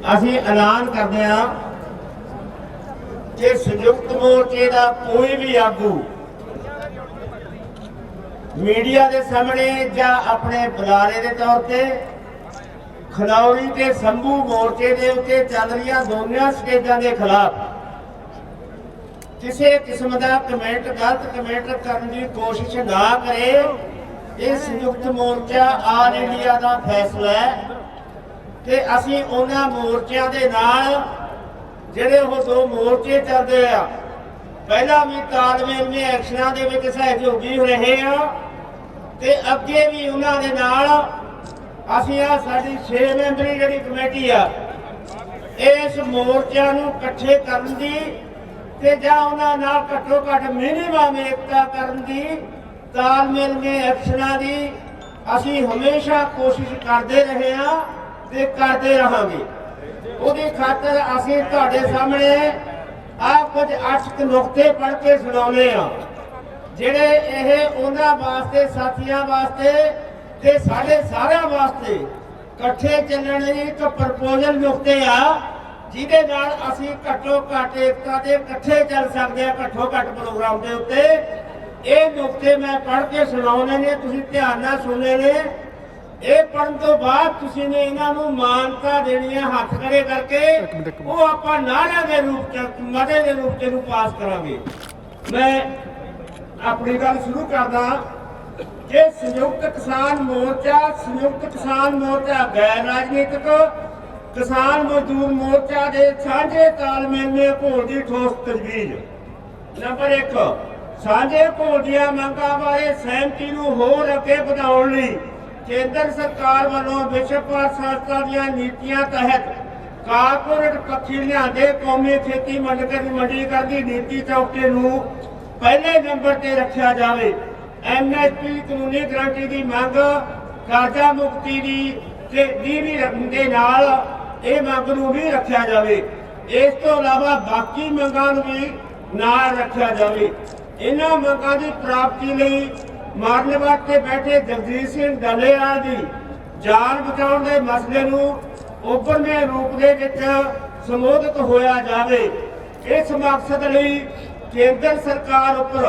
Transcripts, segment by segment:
ਅਸੀਂ ਐਲਾਨ ਕਰਦੇ ਹਾਂ ਕਿ ਸੰਯੁਕਤ ਮੋਰਚੇ ਦਾ ਕੋਈ ਵੀ ਆਗੂ ਮੀਡੀਆ ਦੇ ਸਾਹਮਣੇ ਜਾਂ ਆਪਣੇ ਬੁਲਾਰੇ ਦੇ ਤੌਰ ਤੇ ਖਨੌਰੀ ਤੇ ਸੰਭੂ ਮੋਰਚੇ ਦੇ ਉੱਤੇ ਚੱਲ ਰਹੀਆਂ ਦੋਨੋਂ ਸਟੇਜਾਂ ਦੇ ਖਿਲਾਫ ਕਿਸੇ ਕਿਸਮ ਦਾ ਕਮੈਂਟ, ਗਲਤ ਕਮੈਂਟ ਕਰਨ ਦੀ ਕੋਸ਼ਿਸ਼ ਨਾ ਕਰੇ। ਇਹ ਸੰਯੁਕਤ ਮੋਰਚਾ ਆਲ ਇੰਡੀਆ ਦਾ ਫੈਸਲਾ ਹੈ। ਤੇ ਅਸੀਂ ਉਹਨਾਂ ਮੋਰਚਿਆਂ ਦੇ ਨਾਲ ਜਿਹੜੇ ਉਹ ਦੋ ਮੋਰਚੇ ਚੱਲਦੇ ਆ, ਪਹਿਲਾਂ ਵੀ ਤਾਲਮੇਲ ਨੇ ਐਕਸ਼ਨਾਂ ਦੇ ਵਿੱਚ ਸਹਿਯੋਗੀ ਰਹੇ ਆ ਤੇ ਅੱਗੇ ਵੀ ਉਹਨਾਂ ਦੇ ਨਾਲ ਅਸੀਂ ਆ ਸਾਡੀ 6 ਮੈਂਬਰੀ ਜਿਹੜੀ ਕਮੇਟੀ ਆ, ਇਸ ਮੋਰਚਿਆਂ ਨੂੰ ਇਕੱਠੇ ਕਰਨ ਦੀ ਤੇ ਜਾਂ ਉਹਨਾਂ ਨਾਲ ਘੱਟੋ ਘੱਟ ਮਿਨੀਮਮ ਏਕਤਾ ਕਰਨ ਦੀ ਤਾਲਮੇਲ ਨੇ ਐਕਸ਼ਨਾਂ ਦੀ ਅਸੀਂ ਹਮੇਸ਼ਾ ਕੋਸ਼ਿਸ਼ ਕਰਦੇ ਰਹੇ ਹਾਂ ਤੇ ਕਰਦੇ ਰਹਾਂਗੇ। ਉਹਦੀ ਖਾਤਰ ਅਸੀਂ ਤੁਹਾਡੇ ਸਾਹਮਣੇ ਆ ਕੁਝ ਅੱਠ ਨੁਕਤੇ ਪੜ੍ਹ ਕੇ ਸੁਣਾਉਨੇ ਆ ਜਿਹੜੇ ਇਹ ਉਹਨਾਂ ਵਾਸਤੇ, ਸਾਥੀਆਂ ਵਾਸਤੇ ਤੇ ਸਾਡੇ ਸਾਰਿਆਂ ਵਾਸਤੇ ਇਕੱਠੇ ਚੱਲਣ ਲਈ ਇੱਕ ਪ੍ਰਪੋਜ਼ਲ ਨੁਕਤੇ ਆ, ਜਿਹਦੇ ਨਾਲ ਅਸੀਂ ਘੱਟੋ ਘੱਟ ਏਕਤਾ ਦੇ ਇਕੱਠੇ ਚੱਲ ਸਕਦੇ ਆ ਘੱਟੋ ਘੱਟ ਪ੍ਰੋਗਰਾਮ ਦੇ ਉੱਤੇ। ਇਹ ਨੁਕਤੇ ਮੈਂ ਪੜ੍ਹ ਕੇ ਸੁਣਾਉਣੇ ਨੇ, ਤੁਸੀਂ ਧਿਆਨ ਨਾਲ ਸੁਣਨੇ ਨੇ। ਇਹ ਪੜਨ ਤੋਂ ਬਾਅਦ ਤੁਸੀਂ ਨੇ ਇਹਨਾਂ ਨੂੰ ਮਾਨਤਾ ਦੇਣੀ ਹੈ ਹੱਥ ਖੜੇ ਕਰਕੇ ਉਹ ਆਪਾਂ ਨਾਰਿਆਂ ਦੇ ਰੂਪ ਚ ਮਤੇ ਦੇ ਰੂਪ ਚ ਨੂੰ ਪਾਸ ਕਰਾਂਗੇ। ਮੈਂ ਆਪਣੀ ਗੱਲ ਸ਼ੁਰੂ ਕਰਦਾ। ਕਿ ਸੰਯੁਕਤ ਕਿਸਾਨ ਮੋਰਚਾ ਸੰਯੁਕਤ ਕਿਸਾਨ ਮੋਰਚਾ ਗੈਰ ਰਾਜਨੀਤਿਕ ਕਿਸਾਨ ਮਜ਼ਦੂਰ ਮੋਰਚਾ ਦੇ ਸਾਂਝੇ ਤਾਲਮੇਲ ਨੇ ਘੋਲ ਦੀ ਠੋਸ ਤਜਵੀਜ਼। ਨੰਬਰ 1 ਸਾਂਝੇ ਘੋਲ ਦੀਆਂ ਮੰਗਾਂ ਬਾਰੇ ਸਹਿਮਤੀ ਨੂੰ ਹੋਰ ਅੱਗੇ ਵਧਾਉਣ ਲਈ ਕੇਂਦਰ ਸਰਕਾਰ ਵੱਲੋਂ ਵਿਸ਼ਵ ਸੰਸਥਾ ਦੀਆਂ ਨੀਤੀਆਂ ਤਹਿਤ ਕਾਰਪੋਰੇਟ ਪੱਖੀ ਲਿਆਂਦੇ ਕੌਮੀ ਖੇਤੀ ਮੰਡਕਰ ਮੰਡੀਕਰਨ ਦੀ ਨੀਤੀ ਚੌਕੇ ਨੂੰ ਪਹਿਲੇ ਨੰਬਰ ਤੇ ਰੱਖਿਆ ਜਾਵੇ। ਐਮਐਸਪੀ ਕਾਨੂੰਨੀ ਗਰੰਟੀ ਦੀ ਮੰਗ ਕਰਜ਼ਾ ਮੁਕਤੀ ਦੀ ਤੇ ਦੀ ਵੀ ਦੇ ਨਾਲ ਇਹ ਮੰਗ ਨੂੰ ਵੀ ਰੱਖਿਆ ਜਾਵੇ। ਇਸ ਤੋਂ ਇਲਾਵਾ ਬਾਕੀ ਮੰਗਾਂ ਨੂੰ ਵੀ ਨਾਲ ਰੱਖਿਆ ਜਾਵੇ। ਇਹਨਾਂ ਮੰਗਾਂ ਦੀ ਪ੍ਰਾਪਤੀ ਲਈ ਮਾਰਨੇਵਾਦ ਤੇ ਬੈਠੇ ਜਗਜੀਤ ਸਿੰਘ ਡੱਲੇਵਾਲ ਦੀ ਜਾਨ ਬਚਾਉਣ ਦੇ ਮਸਲੇ ਨੂੰ ਉੱਭਰਵੇਂ ਰੂਪ ਦੇ ਵਿੱਚ ਸੰਬੋਧਿਤ ਹੋਇਆ ਜਾਵੇ। ਇਸ ਮਕਸਦ ਲਈ ਕੇਂਦਰ ਸਰਕਾਰ ਉੱਪਰ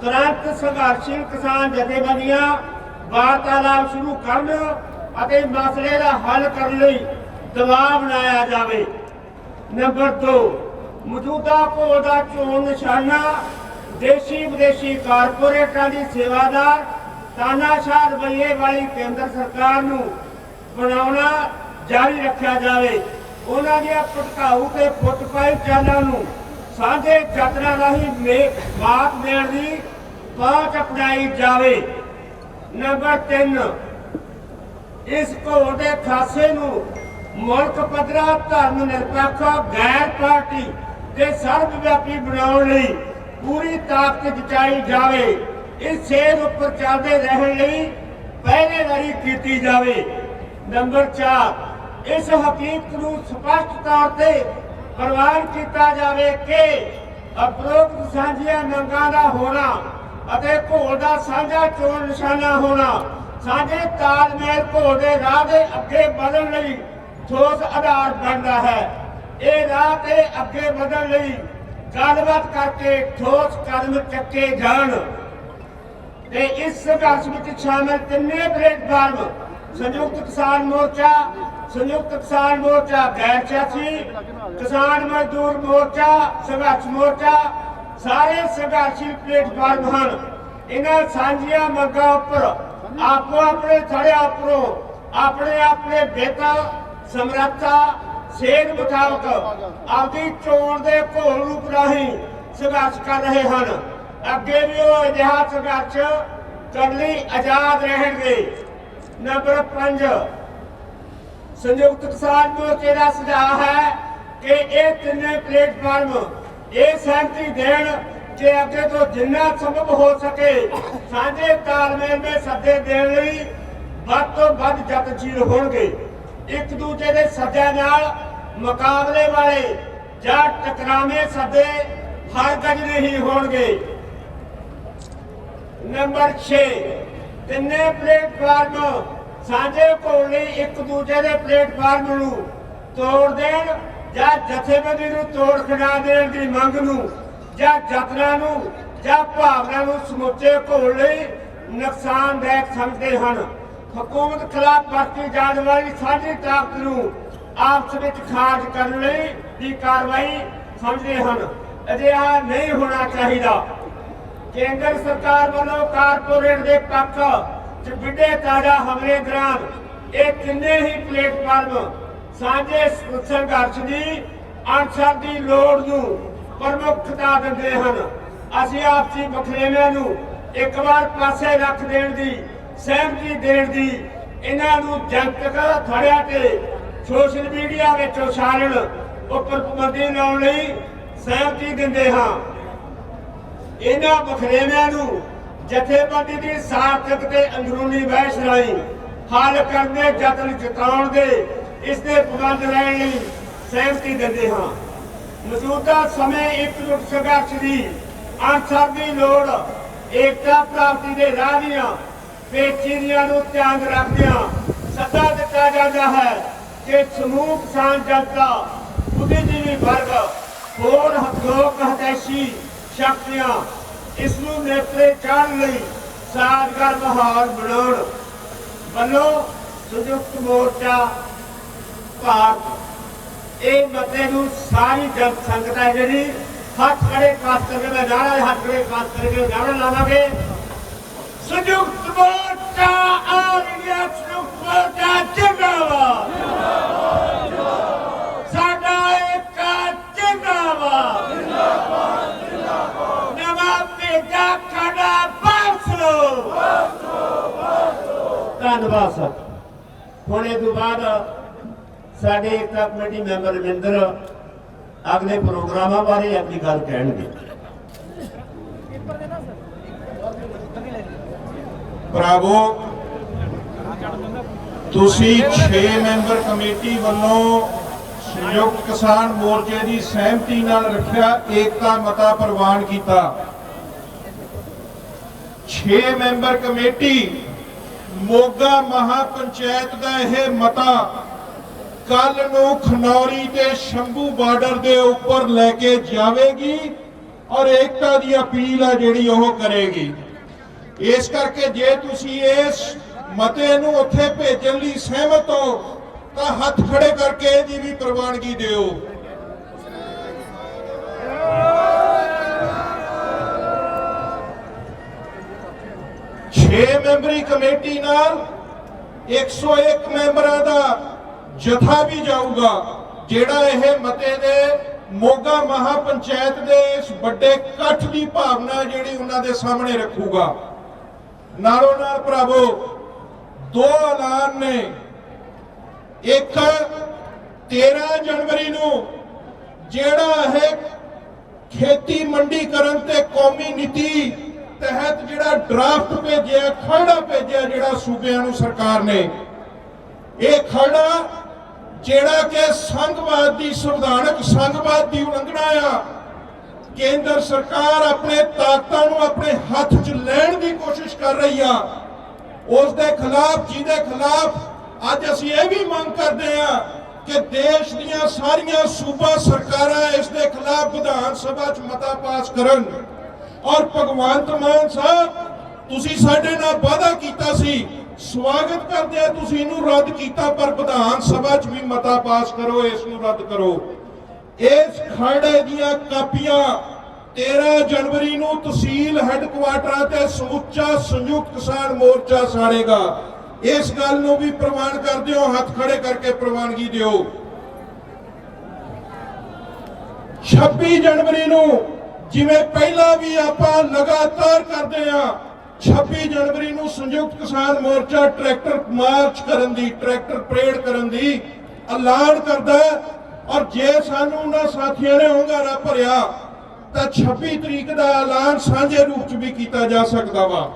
ਤੁਰੰਤ ਸੰਘਰਸ਼ੀਲ ਕਿਸਾਨ ਜਥੇਬੰਦੀਆਂ ਵਾਰਤਾਲਾਪ ਸ਼ੁਰੂ ਕਰਨ ਅਤੇ ਮਸਲੇ ਦਾ ਹੱਲ ਕਰਨ ਲਈ ਦਬਾਅ ਬਣਾਇਆ ਜਾਵੇ। ਨੰਬਰ 2 ਮੌਜੂਦਾ ਘੋਲ ਦਾ ਚੋਣ ਨਿਸ਼ਾਨਾ ਦੇਸ਼ੀ ਵਿਦੇਸ਼ੀ ਕਾਰਪੋਰੇਟਾਂ ਦੀ ਸੇਵਾਦਾਰ ਤਾਨਾਸ਼ਾਹ ਰਵੱਈਏ ਵਾਲੀ ਕੇਂਦਰ ਸਰਕਾਰ ਨੂੰ ਬਣਾਉਣਾ ਜਾਰੀ ਰੱਖਿਆ ਜਾਵੇ। ਉਹਨਾਂ ਦੀਆਂ ਭਟਕਾਊ ਤੇ ਫੁੱਟਪਾਈ ਚਾਲਾਂ ਨੂੰ ਸਾਂਝੇ ਯਤਨਾਂ ਰਾਹੀਂ ਮਾਤ ਦੇਣ ਦੀ ਪਹੁੰਚ ਅਪਣਾਈ ਜਾਵੇ। ਨੰਬਰ 3 ਇਸ ਘੋਲ ਦੇ ਖਾਸੇ ਨੂੰ ਮੁਲਕ ਪੱਧਰਾ ਧਰਮ ਨਿਰਪੱਖ ਗੈਰ ਪਾਰਟੀ ਤੇ ਸਰਬ ਵਿਆਪੀ ਬਣਾਉਣ ਲਈ ਪੂਰੀ ਤਾਕਤ ਜਚਾਈ ਜਾਵੇ। ਇਸ ਸੇਧ ਉੱਪਰ ਚੱਲਦੇ ਰਹਿਣ ਲਈ ਪਹਿਰੇਦਾਰੀ ਕੀਤੀ ਜਾਵੇ। ਨੰਬਰ 4 ਇਸ ਹਕੀਕਤ ਨੂੰ ਸਪਸ਼ਟ ਤੌਰ ਤੇ ਪ੍ਰਵਾਨ ਕੀਤਾ ਜਾਵੇ ਕਿ ਅਪਰੋਕਤ ਸਾਂਝੀਆਂ ਮੰਗਾਂ ਦਾ ਹੋਣਾ ਅਤੇ ਘੋਲ ਦਾ ਸਾਂਝਾ ਚੋਣ ਨਿਸ਼ਾਨਾ ਹੋਣਾ, ਸਾਂਝੇ ਤਾਲਮੇਲ ਘੋਲ ਦੇ ਰਾਹ ਦੇ ਅੱਗੇ ਵਧਣ ਲਈ ਠੋਸ ਆਧਾਰ ਬਣਦਾ ਹੈ। ਇਹ ਰਾਹ ਤੇ ਅੱਗੇ ਵਧਣ ਲਈ ਗੱਲਬਾਤ ਕਰਕੇ ਠੋਸ ਕਦਮ ਚੱਕੇ ਜਾਣ। ਤੇ ਇਸ ਸੰਘਰਸ਼ ਵਿੱਚ ਸ਼ਾਮਲ ਤਿੰਨੇ ਪਲੇਟਫਾਰਮ ਸੰਯੁਕਤ ਕਿਸਾਨ ਮੋਰਚਾ, ਸੰਯੁਕਤ ਕਿਸਾਨ ਮੋਰਚਾ ਗੈਰ ਸਿਆਸੀ, ਕਿਸਾਨ ਮਜ਼ਦੂਰ ਮੋਰਚਾ, ਸੰਘਰਸ਼ ਮੋਰਚਾ, ਸਾਰੇ ਸੰਘਰਸ਼ੀ ਪਲੇਟਫਾਰਮ ਹਨ। ਇਹਨਾਂ ਸਾਂਝੀਆਂ ਮੰਗਾਂ ਉੱਪਰ ਆਪੋ ਆਪਣੇ ਥੜਿਆਂ ਉੱਪਰੋਂ ਆਪਣੇ ਆਪਣੇ ਬੇਤਾ, ਸਮਰੱਥਾ ਸੇਧ ਮੁਤਾਬਕ ਆਪਦੀ ਚੋਣ ਦੇ ਘੋਲ ਰੂਪ ਰਾਹੀਂ ਸੰਘਰਸ਼ ਕਰ ਰਹੇ ਹਨ। ਅੱਗੇ ਵੀ ਉਹ ਅਜਿਹਾ ਸੰਘਰਸ਼ ਕਰਨ ਲਈ ਆਜ਼ਾਦ ਰਹਿਣਗੇ। ਨੰਬਰ 5 ਸੰਯੁਕਤ ਕਿਸਾਨ ਮੋਰਚੇ ਦਾ ਸੁਝਾਅ ਹੈ ਕਿ ਇਹ ਤਿੰਨੇ ਪਲੇਟਫਾਰਮ ਇਹ ਸਹਿਮਤੀ ਦੇਣ ਕਿ ਅੱਗੇ ਤੋਂ ਜਿੰਨਾ ਸੰਭਵ ਹੋ ਸਕੇ ਸਾਂਝੇ ਤਾਲਮੇਲ ਦੇ ਸੱਦੇ ਦੇਣ ਲਈ ਵੱਧ ਤੋਂ ਵੱਧ ਯਤਨਸ਼ੀਲ ਹੋਣਗੇ। ਇੱਕ ਦੂਜੇ ਦੇ ਸੱਦਿਆਂ ਨਾਲ ਮੁਕਾਬਲੇ ਵਾਲੇ ਜਾਂ ਟਕਰਾਵੇਂ ਸੱਦੇ ਹਰ ਨਹੀਂ ਹੋਣਗੇ। ਨੰਬਰ 6 ਤਿੰਨੇ ਪਲੇਟਫਾਰਮ ਸਾਂਝੇ ਘੋਲ ਲਈ ਇੱਕ ਦੂਜੇ ਦੇ ਪਲੇਟਫਾਰਮ ਨੂੰ ਤੋੜ ਦੇਣ ਜਾਂ ਜਥੇਬੰਦੀ ਨੂੰ ਤੋੜ ਖੜਾ ਦੇਣ ਦੀ ਮੰਗ ਨੂੰ ਜਾਂ ਯਤਨਾਂ ਨੂੰ ਜਾਂ ਭਾਵਨਾ ਨੂੰ ਸਮੁੱਚੇ ਘੋਲ ਲਈ ਨੁਕਸਾਨਦਾਇਕ ਸਮਝਦੇ ਹਨ। ਹਕੂਮਤ ਖਿਲਾਫ ਵਰਤੀ ਜਾਣ ਵਾਲੀ ਸਾਂਝੀ ਤਾਕਤ ਨੂੰ ਆਪਸ ਵਿੱਚ ਖਾਰਜ ਕਰਨ ਲਈ ਦੀ ਕਾਰਵਾਈ ਸਮਝਦੇ ਹਨ। ਅਜਿਹਾ ਨਹੀਂ ਹੋਣਾ ਚਾਹੀਦਾ। ਕੇਂਦਰ ਸਰਕਾਰ ਵੱਲੋਂ ਕਾਰਪੋਰੇਟ ਦੇ ਪੱਖ ਚ ਵਿੱਢੇ ਤਾਜ਼ਾ ਹਮਲੇ ਦੌਰਾਨ ਇਹ ਤਿੰਨੇ ਹੀ ਪਲੇਟਫਾਰਮ ਸਾਂਝੇ ਸੰਘਰਸ਼ ਦੀ ਅਣਸਰ ਦੀ ਲੋੜ ਨੂੰ ਪ੍ਰਮੁੱਖਤਾ ਦਿੰਦੇ ਹਨ। ਅਸੀਂ ਆਪਸੀ ਬਖਰੇਵਿਆਂ ਨੂੰ ਇੱਕ ਵਾਰ ਪਾਸੇ ਰੱਖ ਦੇਣ ਦੀ, ਸਹਿਮਤੀ ਦੇਣ ਦੀ ਇਹਨਾਂ ਨੂੰ ਜਨਤਕ ਥੜਿਆ ਤੇ ਸੋਸ਼ਲ ਮੀਡੀਆ ਵਿੱਚ ਉਛਾਲਣ ਉੱਪਰ ਪਾਬੰਦੀ ਲਾਉਣ ਲਈ ਸਹਿਮਤੀ ਦਿੰਦੇ ਹਾਂ। ਇਹਨਾਂ ਬਖਰੇਵਿਆਂ ਨੂੰ ਜਥੇਬੰਦੀ ਦੀ ਸਾਰਥਕ ਤੇ ਅੰਦਰੂਨੀ ਬਹਿਸ ਰਾਹੀਂ ਹੱਲ ਕਰਨ ਦੇ ਯਤਨ ਜਤਾਉਣ ਦੇ ਇਸ ਦੇ ਪਾਬੰਦ ਰਹਿਣ ਲਈ ਸਹਿਮਤੀ ਦਿੰਦੇ ਹਾਂ। ਮੌਜੂਦਾ ਸਮੇਂ ਇਕਜੁੱਟ ਸੰਘਰਸ਼ ਦੀ ਅਨਸਰ ਦੀ ਲੋੜ, ਏਕਤਾ ਪ੍ਰਾਪਤੀ ਦੇ ਰਾਹ ਦੀਆਂ ਪੇਚੀਦਗੀਆਂ ਨੂੰ ਧਿਆਨ ਰੱਖਦਿਆਂ ਸੱਦਾ ਦਿੱਤਾ ਜਾਂਦਾ ਹੈ। ਕਿ ਸਮੂਹ ਕਿਸਾਨ ਜਨਤਾ ਬੁੱਧੀਜੀਵੀ ਵਰਗ, ਹੋਰ ਲੋਕ ਹਤੈਸ਼ੀ ਸ਼ਕਤੀਆਂ ਇਸ ਨੂੰ ਨੇਪਰੇ ਚਾੜਨ ਲਈ ਸਾਜ਼ਗਾਰ ਮਾਹੌਲ ਬਣਾਉਣ ਵੱਲੋਂ ਸੰਯੁਕਤ ਮੋਰਚਾ ਭਾਰਤ। ਇਹ ਮਤੇ ਨੂੰ ਸਾਰੀ ਜਨ ਸੰਗਤ ਹੈ ਜਿਹੜੀ ਹੱਥ ਖੜੇ ਕਾਸ ਕਰਕੇ ਮੈਂ ਨਾਰਾ ਹੱਥ ਖੜੇ ਕਾਸ ਕਰਕੇ ਨਾਰਾ ਲਾਵਾਂਗੇ। ਸੰਯੁਕਤ ਮੋਰਚਾ ਆਲ ਇੰਡੀਆ ਸੰਯੁਕਤ ਮੋਰਚਾ ਜਿੰਦਾਬਾਦ ਸਾਡਾ ਇੱਕ ਜਿੰਦਾਬਾਦ ਨਵਾਂ ਭੇਜਾ ਖੜਾ ਵਾਪਸ ਲੋ ਧੰਨਵਾਦ ਸਰ ਹੁਣ ਇਹ ਤੋਂ ਬਾਅਦ ਸਾਡੇ ਏਕਤਾ ਕਮੇਟੀ ਮੈਂਬਰ ਰਵਿੰਦਰ ਅਗਲੇ ਪ੍ਰੋਗਰਾਮਾਂ ਬਾਰੇ ਆਪਣੀ ਗੱਲ ਕਹਿਣਗੇ ਭਰਾਵੋ ਤੁਸੀਂ 6 ਮੈਂਬਰ ਕਮੇਟੀ ਵੱਲੋਂ ਸੰਯੁਕਤ ਕਿਸਾਨ ਮੋਰਚੇ ਦੀ ਸਹਿਮਤੀ ਨਾਲ ਰੱਖਿਆ, ਏਕਤਾ, ਮਤਾ ਪ੍ਰਵਾਨ ਕੀਤਾ। 6 ਮੈਂਬਰ ਕਮੇਟੀ, ਮੋਗਾ ਮਹਾ ਪੰਚਾਇਤ ਦਾ ਇਹ ਮਤਾ ਕੱਲ ਨੂੰ ਖਨੌਰੀ ਤੇ ਸ਼ੰਭੂ ਬਾਰਡਰ ਦੇ ਉੱਪਰ ਲੈ ਕੇ ਜਾਵੇਗੀ ਔਰ ਏਕਤਾ ਦੀ ਅਪੀਲ ਆ ਜਿਹੜੀ ਉਹ ਕਰੇਗੀ। ਇਸ ਕਰਕੇ ਜੇ ਤੁਸੀਂ ਇਸ ਮਤੇ ਨੂੰ ਉੱਥੇ ਭੇਜਣ ਲਈ ਸਹਿਮਤ ਹੋ, ਤਾਂ ਹੱਥ ਖੜੇ ਕਰਕੇ ਇਹਦੀ ਵੀ ਪ੍ਰਵਾਨਗੀ ਦਿਓ। ਛੇ ਮੈਂਬਰੀ ਕਮੇਟੀ ਨਾਲ 101 ਮੈਂਬਰਾਂ ਦਾ ਜਥਾ ਵੀ ਜਾਊਗਾ, ਜਿਹੜਾ ਇਹ ਮਤੇ ਦੇ ਮੋਗਾ ਮਹਾ ਪੰਚਾਇਤ ਦੇ ਇਸ ਵੱਡੇ ਇਕੱਠ ਦੀ ਭਾਵਨਾ ਜਿਹੜੀ ਉਹਨਾਂ ਦੇ ਸਾਹਮਣੇ ਰੱਖੂਗਾ। ਨਾਲੋਂ ਨਾਲ ਭਰਾਵੋ ਦੋ ਐਲਾਨ ਨੇ। ਇੱਕ 13 ਜਨਵਰੀ ਨੂੰ ਜਿਹੜਾ ਇਹ ਖੇਤੀ ਮੰਡੀਕਰਨ ਤੇ ਕੌਮੀ ਨੀਤੀ ਤਹਿਤ ਜਿਹੜਾ ਡਰਾਫਟ ਭੇਜਿਆ, ਖਰੜਾ ਭੇਜਿਆ ਜਿਹੜਾ ਸੂਬਿਆਂ ਨੂੰ ਸਰਕਾਰ ਨੇ, ਇਹ ਖਰੜਾ ਜਿਹੜਾ ਕਿ ਸੰਘਵਾਦ ਦੀ ਸੰਵਿਧਾਨਕ ਸੰਘਵਾਦ ਦੀ ਉਲੰਘਣਾ ਆ। ਕੇਂਦਰ ਸਰਕਾਰ ਆਪਣੇ ਤਾਕਤਾਂ ਨੂੰ ਆਪਣੇ ਹੱਥ 'ਚ ਲੈਣ ਦੀ ਕੋਸ਼ਿਸ਼ ਕਰ ਰਹੀ ਆ। ਉਸ ਦੇ ਖਿਲਾਫ, ਜਿਹਦੇ ਖਿਲਾਫ ਅੱਜ ਅਸੀਂ ਇਹ ਵੀ ਮੰਗ ਕਰਦੇ ਹਾਂ ਕਿ ਦੇਸ਼ ਦੀਆਂ ਸਾਰੀਆਂ ਸੂਬਾ ਸਰਕਾਰਾਂ ਇਸ ਦੇ ਖਿਲਾਫ ਵਿਧਾਨ ਸਭਾ 'ਚ ਮਤਾ ਪਾਸ ਕਰਨ। ਔਰ ਭਗਵੰਤ ਮਾਨ ਸਾਹਿਬ, ਤੁਸੀਂ ਸਾਡੇ ਨਾਲ ਵਾਅਦਾ ਕੀਤਾ ਸੀ, ਸਵਾਗਤ ਕਰਦੇ ਆ ਤੁਸੀਂ ਇਹਨੂੰ ਰੱਦ ਕੀਤਾ, ਪਰ ਵਿਧਾਨ ਸਭਾ 'ਚ ਵੀ ਮਤਾ ਪਾਸ ਕਰੋ, ਇਸ ਨੂੰ ਰੱਦ ਕਰੋ। ਇਸ ਖਰੜੇ ਦੀਆਂ ਕਾਪੀਆਂ 13 ਜਨਵਰੀ ਨੂੰ ਤਹਿਸੀਲ ਹੈੱਡਕੁਆਟਰਾਂ ਤੇ ਸਮੁੱਚਾ ਸੰਯੁਕਤ ਕਿਸਾਨ ਮੋਰਚਾ ਸਾੜੇਗਾ। ਇਸ ਗੱਲ ਨੂੰ ਵੀ ਪ੍ਰਵਾਨ ਕਰ ਦਿਓ ਹੱਥ ਖੜੇ ਕਰਕੇ ਪ੍ਰਵਾਨਗੀ ਦਿਓ। 26 ਜਨਵਰੀ ਨੂੰ ਜਿਵੇਂ ਪਹਿਲਾਂ ਵੀ ਆਪਾਂ ਲਗਾਤਾਰ ਕਰਦੇ ਆ 26 ਜਨਵਰੀ ਨੂੰ ਸੰਯੁਕਤ ਕਿਸਾਨ ਮੋਰਚਾ ਟਰੈਕਟਰ ਮਾਰਚ ਕਰਨ ਦੀ, ਟਰੈਕਟਰ ਪਰੇਡ ਕਰਨ ਦੀ ਐਲਾਨ ਕਰਦਾ ਔਰ ਜੇ ਸਾਨੂੰ ਉਹਨਾਂ ਸਾਥੀਆਂ ਨੇ ਹੁੰਗਾਰਾ ਭਰਿਆ ਤਾਂ 26 ਤਰੀਕ ਦਾ ਐਲਾਨ ਸਾਂਝੇ ਰੂਪ 'ਚ ਵੀ ਕੀਤਾ ਜਾ ਸਕਦਾ ਵਾ।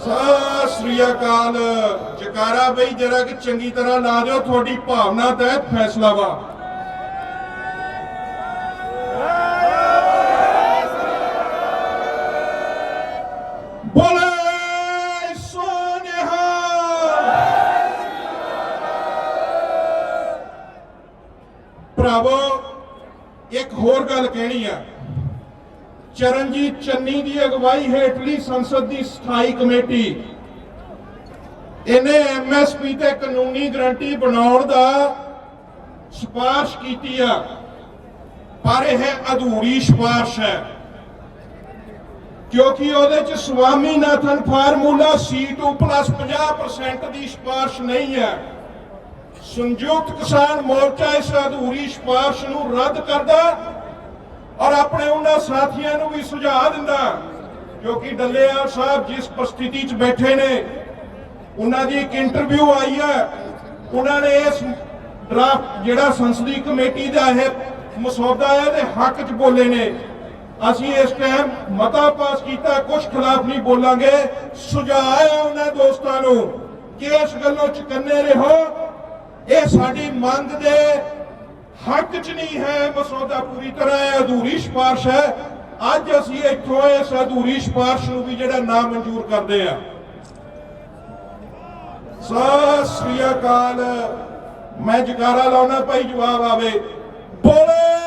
ਸਤਿ ਸ੍ਰੀ ਅਕਾਲ। ਜਕਾਰਾ ਬਈ, ਜਰਾ ਕਿ ਚੰਗੀ ਤਰ੍ਹਾਂ ਲਾ ਦਿਓ, ਤੁਹਾਡੀ ਭਾਵਨਾ ਤਹਿਤ ਫੈਸਲਾ ਵਾ। ਭਰਾਵੋ, ਇੱਕ ਹੋਰ ਗੱਲ ਕਹਿਣੀ ਆ। ਚਰਨਜੀਤ ਚੰਨੀ ਦੀ ਅਗਵਾਈ ਹੇਠਲੀ ਸੰਸਦ ਦੀ ਸਥਾਈ ਕਮੇਟੀ, ਇਹਨੇ ਐਮਐਸਪੀ ਤੇ ਕਾਨੂੰਨੀ ਗਰੰਟੀ ਬਣਾਉਣ ਦਾ ਸਿਫਾਰਿਸ਼ ਕੀਤੀ ਆ। ਪਰ ਇਹ ਅਧੂਰੀ ਸਿਫਾਰਿਸ਼ ਹੈ, ਕਿਉਂਕਿ ਉਹਦੇ ਚ ਸਵਾਮੀਨਾਥਨ ਫਾਰਮੂਲਾ C2 50% ਦੀ ਸਿਫਾਰਿਸ਼ ਨਹੀਂ ਹੈ। ਸੰਯੁਕਤ ਕਿਸਾਨ ਮੋਰਚਾ ਇਸ ਅਧੂਰੀ ਸਿਫਾਰਿਸ਼ ਨੂੰ ਰੱਦ ਕਰਦਾ ਔਰ ਆਪਣੇ ਉਹਨਾਂ ਸਾਥੀਆਂ ਨੂੰ ਵੀ ਸੁਝਾਅ ਦਿੰਦਾ ਕਿਉਂਕਿ ਡੱਲੇਵਾਲ ਸਾਹਿਬ ਜਿਸ ਪਰਿਸਥਿਤੀ 'ਚ ਬੈਠੇ ਨੇ, ਉਹਨਾਂ ਦੀ ਇੱਕ ਇੰਟਰਵਿਊ ਆਈ ਹੈ। ਉਹਨਾਂ ਨੇ ਇਸ ਡਰਾਫਟ ਜਿਹੜਾ ਸੰਸਦੀ ਕਮੇਟੀ ਦਾ ਇਹ ਮਸੌਦਾ ਹੈ ਦੇ ਹੱਕ 'ਚ ਬੋਲੇ ਨੇ। ਅਸੀਂ ਇਸ ਟਾਈਮ ਮਤਾ ਪਾਸ ਕੀਤਾ ਕੁਝ ਖਿਲਾਫ ਨਹੀਂ ਬੋਲਾਂਗੇ। ਸੁਝਾਅ ਹੈ ਉਹਨਾਂ ਦੋਸਤਾਂ ਨੂੰ ਕਿ ਇਸ ਗੱਲੋਂ ਚੁਕੰਨੇ ਰਹੋ। ਇਹ ਸਾਡੀ ਮੰਗ ਦੇ ਹੱਕ 'ਚ ਨਹੀਂ ਹੈ ਮਸੌਦਾ ਪੂਰੀ ਤਰ੍ਹਾਂ ਇਹ ਅਧੂਰੀ ਸਿਫਾਰਿਸ਼ ਹੈ। ਅੱਜ ਅਸੀਂ ਇੱਥੋਂ ਇਸ ਅਧੂਰੀ ਸਿਫਾਰਿਸ਼ ਨੂੰ ਵੀ ਜਿਹੜਾ ਨਾ ਮਨਜ਼ੂਰ ਕਰਦੇ ਆ ਸਤਿ ਸ੍ਰੀ ਅਕਾਲ। ਮੈਂ ਜਕਾਰਾ ਲਾਉਣਾ, ਭਾਈ ਜਵਾਬ ਆਵੇ। ਬੋਲੇ!